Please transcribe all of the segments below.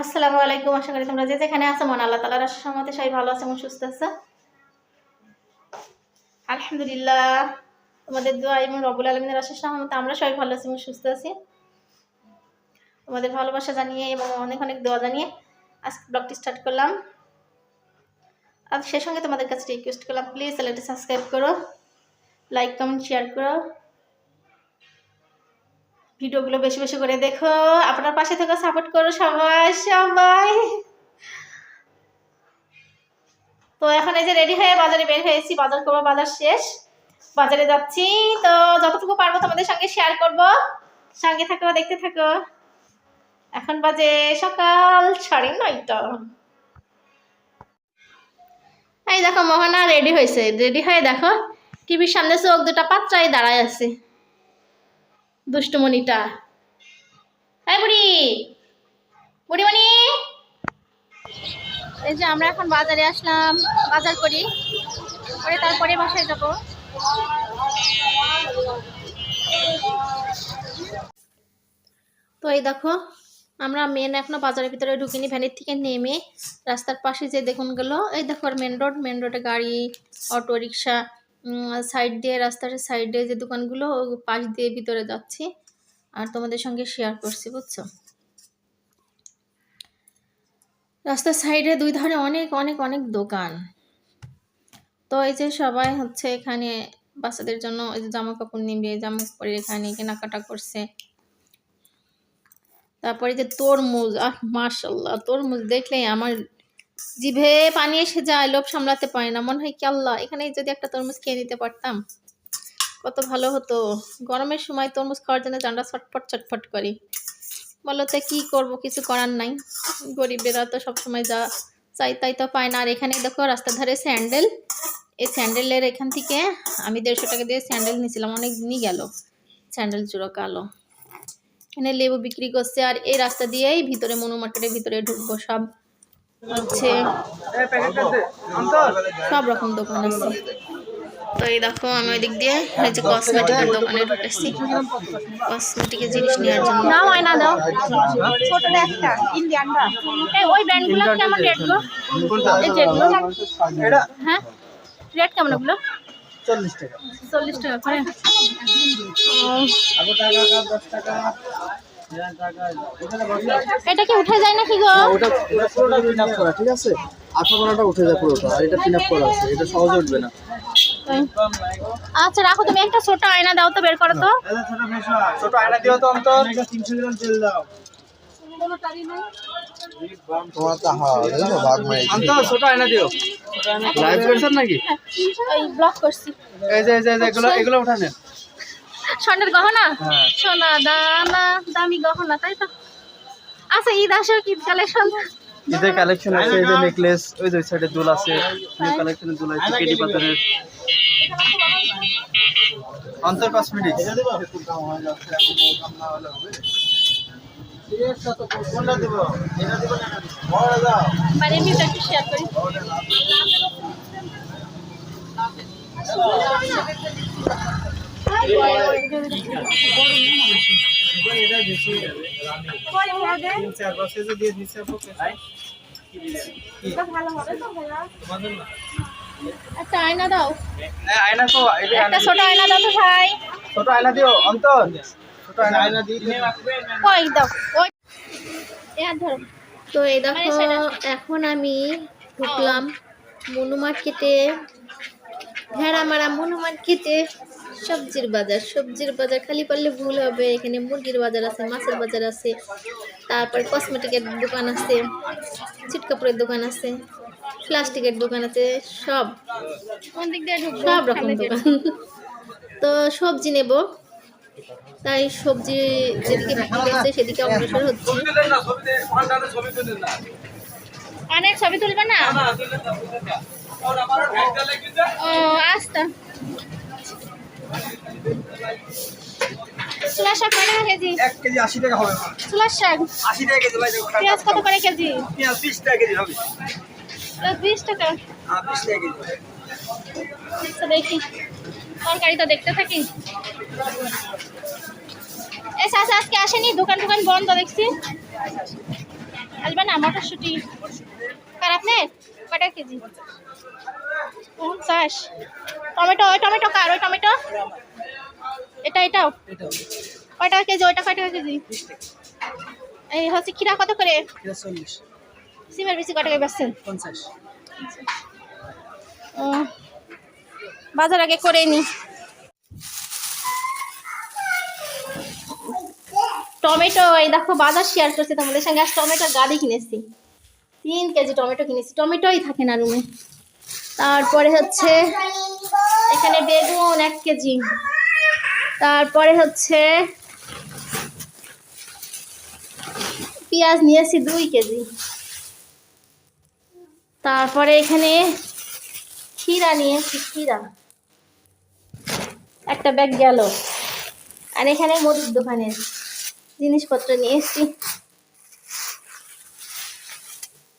আসসালামু আলাইকুম, আশা করি তোমরা যে যেখানে আছো মন আল্লাহ তালার আসার মতে সবাই ভালো আছে এবং সুস্থ আছে আলহামদুলিল্লাহ, তোমাদের দোয়া এবং রবুল আলমিনের আসার সহমতে আমরা সবাই ভালো আছি এবং সুস্থ আছি। তোমাদের ভালোবাসা জানিয়ে এবং অনেক অনেক দোয়া জানিয়ে আজকে ব্লগটি স্টার্ট করলাম। আর সেই সঙ্গে তোমাদের কাছে রিকোয়েস্ট করলাম প্লিজ চ্যানেলটি সাবস্ক্রাইব করো লাইক কমেন্ট শেয়ার করো। ভিডিওগুলো বেশি বেশি করে দেখো। আপনার পাশে থেকে সাপোর্ট করো সবাই সবাই। তো এখন এই যে রেডি হয়ে বাজারে বের হয়েছি, বাজার করব, বাজার শেষ। বাজারে যাচ্ছি। তো যতটুকু পারব তোমাদের সঙ্গে শেয়ার করব। সঙ্গে থাকো, দেখতে থাকো। এখন বাজে সকাল সাড়ে নয়টা। এই দেখো, মোহনা রেডি হয়েছে। রেডি হয়ে দেখো টিভির সামনে চোখ দুটা পাত্রায় দাঁড়ায় আছে। দুষ্টমণিটা। হ্যাঁ বুড়ি, বুড়িমণি। এই যে আমরা এখন বাজারে আসলাম, বাজার করি। করে তারপরে বাসায় যাব। তো এই দেখো, আমরা মেন এখনও বাজারের ভিতরে ঢুকিনি, ভ্যানের থেকে নেমে রাস্তার পাশে যে দেখুন গেল, এই দেখো মেন রোড মেন রোডে গাড়ি অটো রিক্সা সাইড দিয়ে, রাস্তার সাইডে যে দোকানগুলো, পাশ দিয়ে ভিতরে যাচ্ছি আর তোমাদের সঙ্গে শেয়ার করছি, বুঝছ? রাস্তার সাইডে দুই ধারে অনেক অনেক অনেক দোকান। তো এই যে সবাই হচ্ছে এখানে বাচ্চাদের জন্য এই যে জামা কাপড় নিবে জামা কাপড়ের এখানে কেনাকাটা করছে। তারপরে যে তরমুজ, আহ মার্শাল্লাহ তরমুজ দেখলেই আমার জিভে পানি এসে যায়, লোভ সামলাতে পারি না। মনে হয় কি, আল্লাহ এখানে যদি একটা তরমুজ খেয়ে নিতে পারতাম, কত ভালো হতো। গরমের সময় তরমুজ খাওয়ার জন্য জানটা ছটফট ছটফট করি। বলো তো কী করব, কিছু করার নাই। গরিবেরা তো সবসময় যা চাই তাই তো পায় না। আর এখানে দেখো, রাস্তার ধারে স্যান্ডেল। এই স্যান্ডেলের এখান থেকে আমি দেড়শো টাকা দিয়ে স্যান্ডেল নিয়েছিলাম, অনেক দিনই গেল। স্যান্ডেল চুরো কালো। এখানে লেবু বিক্রি করছে, আর এই রাস্তা দিয়েই ভিতরে মনু মার্কেটের ভিতরে ঢুকবো সব। হচ্ছে সব রকম দোকান আছে। তো এই দেখো আমি ওই দিক দিয়ে এই যে কসমেটিকের দোকানে ঢুকেছি। কসমেটিকের জিনিস নেওয়ার জন্য। নাও আয়না দাও ছোটটা একটা ইন্ডিয়ানটা এই ওই ব্র্যান্ডগুলো কেমন রেট গো? এই যেগুলো হ্যাঁ? রেট কেমন ওগুলো? চল্লিশ টাকা। চল্লিশ টাকা করে। ও, আগে টাকা। এটা কি উঠে যায় নাকি গো? ওটা পুরোটা পিন আপ করা ঠিক আছে? আঠা বানাটা উঠে যায় পুরোটা আর এটা পিন আপ করা আছে এটা সহজে উঠবে না। আচ্ছা রাখো তুমি একটা ছোট আয়না দাও তো বের করো তো। ছোট আয়না দিও তো অন্তত। তিনশো গ্রাম তেল দাও। তোমার তো হ্যাঁ দেখো ভাগ মাই অন্তত ছোট আয়না দিও। লাইভ করছেন নাকি? ওই ব্লক করছি। এই যে এই যে এগুলো এগুলো উঠা নেন স্বর্ণের গহনা? হ্যাঁ। সোনা দানা দামি গহনা তাই তো? আচ্ছা ঈদ আসো ঈদ কালেকশন ঈদের কালেকশন আছে এই যে নেকলেস ওই যে সাইডে দুল আছে নিউ কালেকশনের দুল আছে কেডি পাথরের। অন্তর কসমেটিক্স শেয়ার করি। একটা আয়না দাও। আয়না তো এই একটা ছোট আয়না দাও তো ভাই। ছোট আয়না দিও অন্তর ছোট আয়না দিয়ে কই দাও। ওই এ ধরো। তো এই দেখো এখন আমি ঢুকলাম। মনু মার্কেটে ভেড়া মারা মনু মার্কেটে সবজির বাজার সবজির বাজার খালি পারলে ভুল হবে। এখানে মুরগির বাজার আছে মাছের বাজার আছে তারপর কসমেটিকের দোকান আছে ছিট কাপড়ের দোকান আছে প্লাস্টিকের দোকান আছে সব। সব রকম দোকান। তো সবজি নেব। তাই সবজি যেদিকে বিক্রি হচ্ছে সেদিকে অগ্রসর হচ্ছে। অনেক ছবি তুলবে না? ও আস্তা চুলার শাক কয় টাকা কেজি? কেজি টাকা হবে চুলার শাক? আশি টাকা কেজি ভাই পেঁয়াজ কত করে কেজি? পেঁয়াজ বিশ টাকা কেজি হবে। পেঁয়াজ বিশ টাকা? হ্যাঁ বিশ টাকা কেজি আচ্ছা দেখি। তরকারি তো দেখতে থাকি। এ চাচা আজকে আসেনি? দোকান টোকান বন্ধ দেখছি। আসবেন না মটরশুঁটি। আপনার কটা কেজি? পঞ্চাশ। টমেটো ওই টমেটো কার ওই টমেটো? এটা এটাও। কয় টাকা কেজি ওইটা কয় টাকা কেজি? এই হচ্ছে খিরা কত করে? সিমের বেশি কয় টাকা বেচছেন? বাজার আগে করে নি। টমেটো এই দেখো বাজার শেয়ার করছে তোমাদের সঙ্গে। আজ টমেটোর গাড়ি কিনেছি। তিন কেজি টমেটো কিনেছি। টমেটোই থাকে না রুমে তারপরে হচ্ছে এখানে বেগুন এক কেজি। তারপরে হচ্ছে পেঁয়াজ নিয়েছি দুই কেজি। তারপরে এখানে ক্ষীরা নিয়েছি, ক্ষীরা। একটা ব্যাগ গেল। আর এখানে মুদির দোকানের জিনিসপত্র নিয়ে এসছি।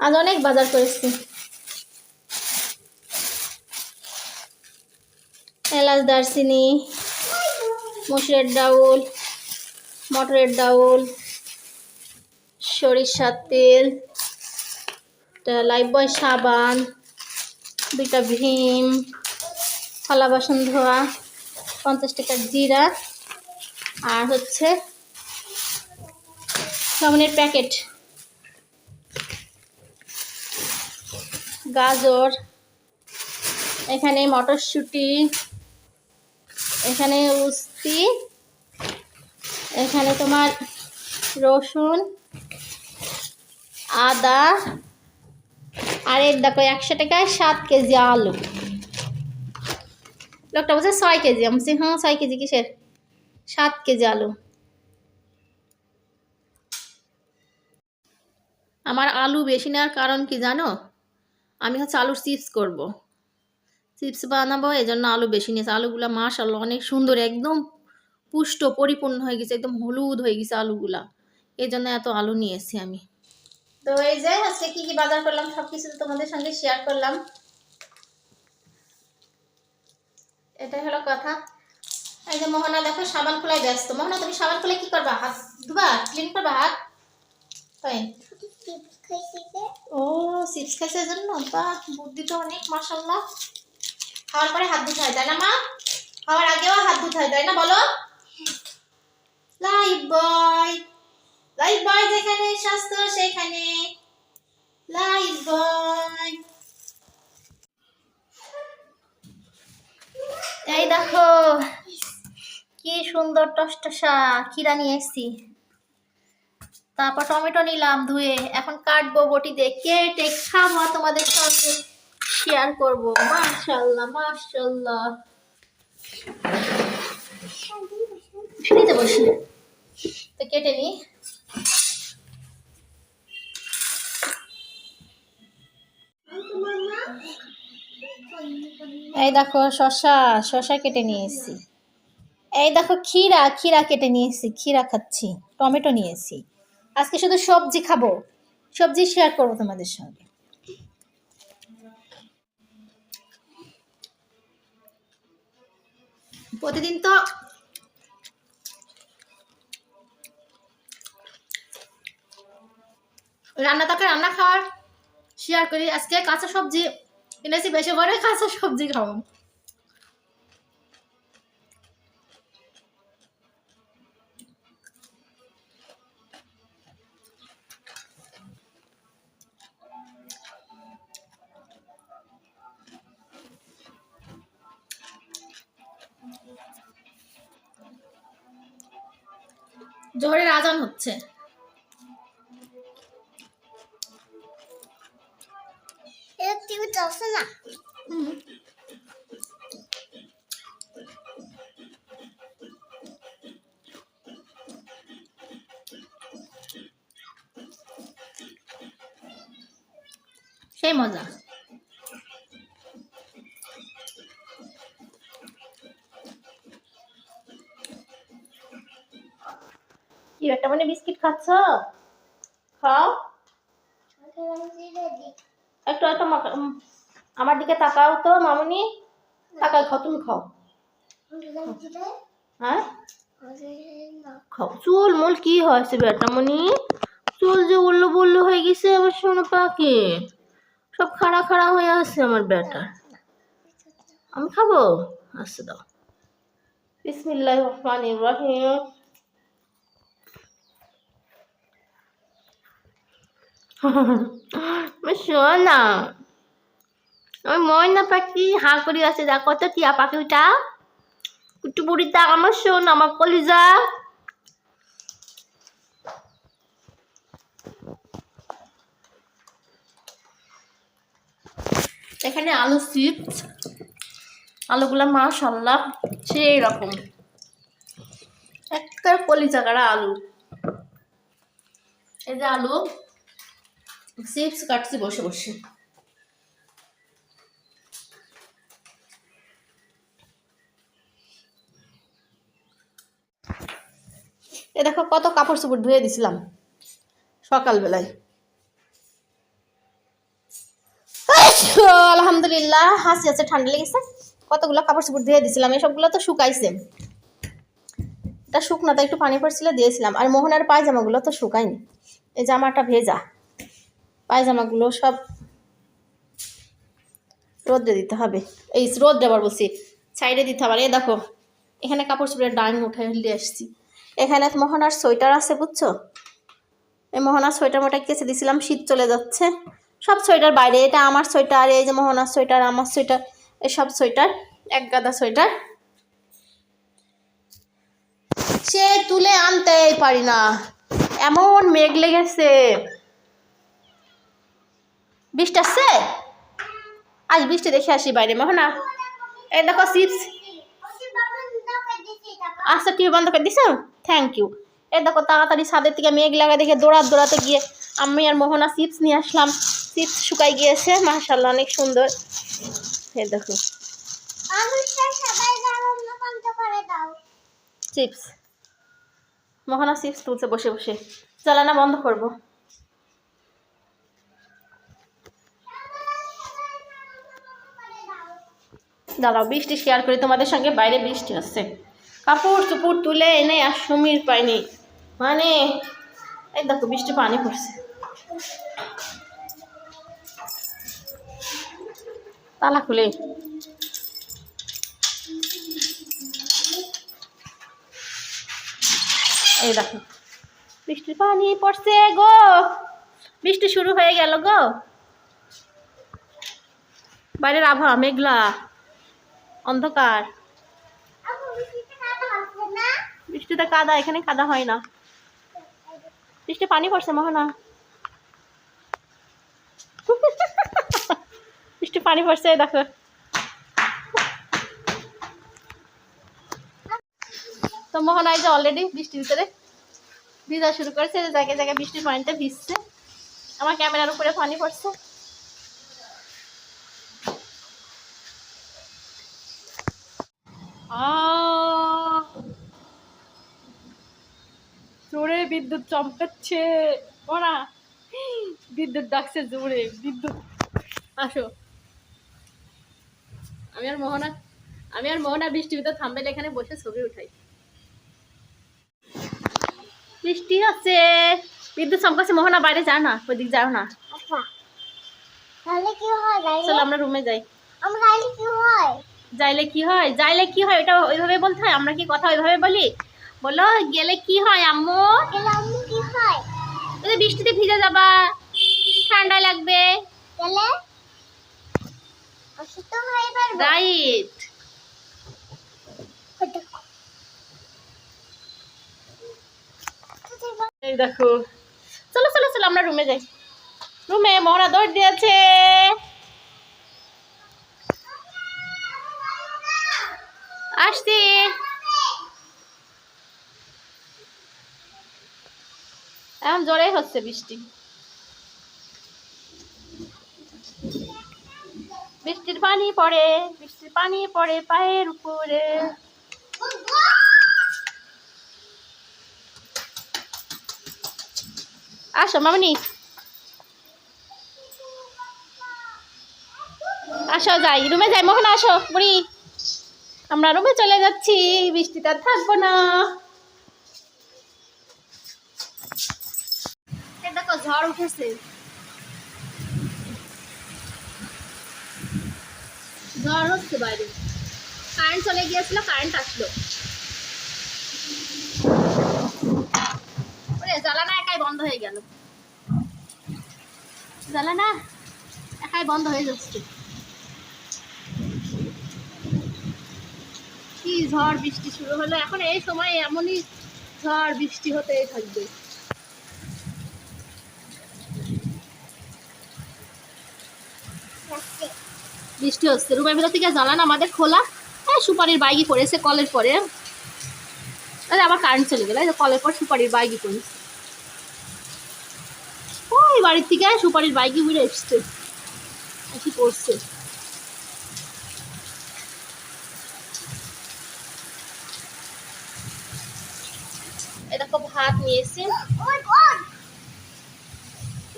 আজ অনেক বাজার করেছি। এলাচ, দারচিনি, মসুরের ডাউল, মটরের ডাউল, সরিষার তেল লাইফ বয় সাবান, দুইটা ভীম থালা বাসন ধোয়া, পঞ্চাশ টাকার জিরা, আর হচ্ছে সামনের প্যাকেট। গাজর, এখানে মটরশুঁটি এখানে উস্তি, এখানে তোমার রসুন, আদা, আর এর দেখো একশো টাকায় সাত কেজি আলু। লোকটা বলছে ছয় কেজি, আমি হ্যাঁ ছয় কেজি কিসের? সাত কেজি আলু। আমার আলু বেশি নেওয়ার কারণ কি জানো? আমি হচ্ছে আলুর চিপস করব। চিপস বানাবো এই জন্য আলু বেশি নিয়েছে। আলুগুলা মাশাল্লাহ অনেক সুন্দর একদম পুষ্ট পরিপূর্ণ হয়ে গেছে একদম হলুদ হয়ে গেছে আলুগুলা। এই জন্য এত আলু নিয়েছি আমি। তো এই যে আজকে কি কি বাজার করলাম সব কিছু তোমাদের সঙ্গে শেয়ার করলাম। এটাই হলো কথা। এই যে মোহনা দেখো সাবান খোলায় ব্যস্ত। মোহনা তুমি সাবান খোলায় কি করবা? হাত ধুবা? ক্লিন করবা হাত? তাই ও চিপস খাইছে জন্য বাহ বুদ্ধি তো অনেক মাসাল্লাহ খাওয়ার পরে হাত ধুতে হয়, তাই না মা? খাওয়ার আগেও হাত ধুতে হয়, তাই না বলো? লাইফ বয় লাইফ বয় যেখানে, স্বাস্থ্য সেখানে। Lifebuoy. এই দেখো, কি সুন্দর টসটসা খিরা নিয়ে এসছি। তারপর টমেটো নিলাম ধুয়ে, এখন কাটবো বটি দিয়ে কেটে খাব তোমাদের সঙ্গে। শেয়ার করব। মাশাল্লাহ মাশাল্লাহ। ফ্রিতে বসি তো কেটে নি। এই দেখো, শশা শশা কেটে নিয়ে এসেছি এই দেখো, ক্ষীরা ক্ষীরা কেটে নিয়ে এসেছি ক্ষীরা খাচ্ছি, টমেটো নিয়েছি। আজকে শুধু সবজি খাব। সবজি শেয়ার করব তোমাদের সঙ্গে। প্রতিদিন তো রান্না তাকে রান্না খাওয়ার শেয়ার করি। আজকে কাঁচা সবজি এনেছি, বেশি করে কাঁচা সবজি খাব। জোহরের আজান হচ্ছে। হুম। সেই মজা। একটা মানে বিস্কিট খাচ্ছ? খাও। একটু একটু আমার দিকে তাকাও তো, মামুনি। তাকাই খাও, তুমি খাও। হ্যাঁ? খাও। চুল, মুল কি হয়েছে বেটামনি চুল যে উল্লু বুল্লু হয়ে গেছে আমার সোনা পাখি সব খাড়া খাড়া হয়ে আছে আমার বেটা। আমি খাব? আচ্ছা দাও। বিসমিল্লাহ রহমান ইব্রাহিম সোনা আমার ময়না পাখি হা করে আছে যা কত টিয়া পাখিটা কুটু বুড়িটা আমার শোন আমার কলিজা এখানে আলু চিপস আলুগুলো মাশাল্লাহ সেই রকম একটা কলিজা কাটা আলু। এই যে আলু। চিপস কাটছি, বসে বসে। এ দেখো কত কাপড় চোপড় ধুয়ে দিছিলাম সকালবেলায়। আলহামদুলিল্লাহ, হাসি আছে, ঠান্ডা লেগেছে। কতগুলো কাপড় চোপড় ধুয়ে দিছিলাম, এসবগুলো তো শুকাইছে। এটা শুকনাতে একটু পানি পড়ছিল, দিয়েছিলাম। আর মোহনার পায়জামাগুলো তো শুকায়নি। এই জামাটা ভেজা। পায়জামাগুলো সব রোদ্রে দিতে হবে। এই রোদ্রে আবার বসি সাইডে দিতে হবে। এই দেখো, এখানে কাপড় চোপড়ের ডাইং উঠে দিয়ে আসছি। এখানে মোহনার সোয়েটার আছে, বুঝছ? এই মোহনার সোয়েটার মোটা কেসে দিছিলাম, শীত চলে যাচ্ছে। সব সোয়েটার বাইরে, এটা আমার সোয়েটার, এই যে মোহনার সোয়েটার, আমার সোয়েটার এসব সোয়েটার, এক গাদা সোয়েটার। সে তুলে আনতেই পারি না। এমন মেঘ লেগেছে। বৃষ্টি আসছে? আজ বৃষ্টি দেখে আসি বাইরে মোহনা এই দেখো চিপস। আচ্ছা টিভি বন্ধ করে দিছো? থ্যাংক ইউ এ দেখো তাড়াতাড়ি ছাদের থেকে মেঘ লাগা দেখে দৌড়াতে দৌড়াতে গিয়ে আমি আর মোহনা চিপস নিয়ে আসলাম। চিপস শুকাই গিয়েছে মাশাল্লাহ অনেক সুন্দর। এই দেখো। চিপস। মোহনা চিপস তুলছে, বসে বসে। জ্বালানা বন্ধ করব। দাঁড়াও, বৃষ্টি শেয়ার করি, তোমাদের সঙ্গে বাইরে বৃষ্টি আসছে কাপড় চুপুর তুলে এনে আর সমীর পাইনি মানে এই দেখো, বৃষ্টি পানি পড়ছে। তালা খুলে। এই দেখো বৃষ্টির পানি পড়ছে গো। বৃষ্টি শুরু হয়ে গেল গো। বাইরের আবহাওয়া মেঘলা। অন্ধকার। বৃষ্টিতে কাদা, এখানে কাদা হয় না। বৃষ্টি পানি পড়ছে, মোহনা। বৃষ্টি পানি পড়ছে, দেখো। তো মোহনা, এই যে অলরেডি বৃষ্টির ভিতরে ভিজা শুরু করেছে জায়গায় জায়গায় বৃষ্টির পানিতে ভিজছে। আমার ক্যামেরার উপরে পানি পড়ছে। জোরে বিদ্যুৎ চমকাচ্ছে। ওরা। বিদ্যুৎ ডাকছে জোরে বিদ্যুৎ। আসো। আমি আর মোহনা আমি আর মোহনা বৃষ্টির ভিতরে থামবেল এখানে বসে ছবি উঠাই। বৃষ্টি হচ্ছে। বিদ্যুৎ চমকাচ্ছে। মোহনা বাইরে যাও না ওইদিক যাও না। তাহলে কি হয় চলো আমরা রুমে যাই। আমরা কি হয়? যাইলে কি হয়? যাইলে কি হয়? এটা ওইভাবে বলতে হয়? আমরা কি কথা ওইভাবে বলি? বলো গেলে কি হয় আম্মু? কি হয়? যদি বৃষ্টিতে ভিজে যাবা। ঠান্ডা লাগবে। গেলে? অসুস্থ হয়ে পারব রাইট এই দেখো। চলো চলো চলো আমরা রুমে যাই। রুমে মহরা দৌড় দিয়েছে। আসছি। এখন জোরে হচ্ছে বৃষ্টি। বৃষ্টির পানি পড়ে, বৃষ্টির পানি পড়ে পায়ের উপরে। আসো, মামনি। আসো, যাই। রুমে যাই। মোহন, আসো, বুড়ি। আমরা রুমে চলে যাচ্ছি বৃষ্টিতে আর থাকব না। ঝড় উঠেছে। ঝড় হচ্ছে বাইরে। কারেন্ট চলে গিয়েছিল কারেন্ট আসলো। জ্বালানা একাই বন্ধ হয়ে গেল। জ্বালানা একাই বন্ধ হয়ে যাচ্ছে। ঝড় বৃষ্টি শুরু হলো। এখন এই সময় এমনই ঝড় বৃষ্টি হতেই থাকবে। বৃষ্টি হচ্ছে। রুমের ভেতর থেকে জ্বালান আমাদের খোলা। হ্যাঁ সুপারির বাইগি পড়েছে কলের পরে। আরে, আবার কারেন্ট চলে গেল। কলের পর সুপারির বাইগি পড়েছে। ওই বাড়ির থেকে সুপারির বাইগি উড়ে এসছে। এসে পড়ছে দেখো ভাত নিয়েছি।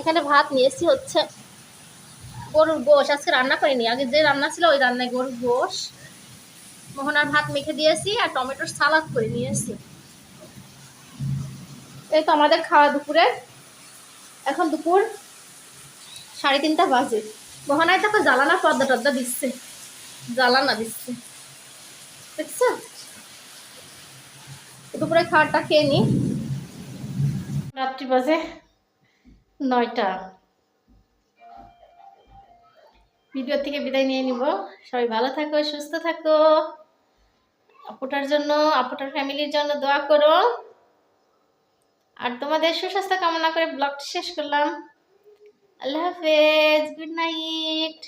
এখানে ভাত নিয়েছি হচ্ছে গরুর গোশ। আজকে রান্না করিনি। আগে যে রান্না ছিল ওই রান্নায় গরুর গোশ। মোহনার ভাত মেখে দিয়েছি আর টমেটোর সালাদ করে নিয়েছি। এই তো আমাদের খাওয়া দুপুরে। এখন দুপুর সাড়ে তিনটা বাজে। মোহনায় তো জ্বালানা পদ্মা টদ্দা দিচ্ছে। জ্বালানা দিচ্ছে। দেখছ? দুপুরে খাওয়াটা খেয়ে নি রাত্রি বাজে নয়টা। ভিডিও থেকে বিদায় নিয়ে নিব। সবাই ভালো থাকো, সুস্থ থাকো। আপুটার জন্য, আপুটার ফ্যামিলির জন্য দোয়া করো। আর তোমাদের সুস্বাস্থ্য কামনা করে ব্লগটি শেষ করলাম। আল্লাহ হাফেজ, গুড নাইট।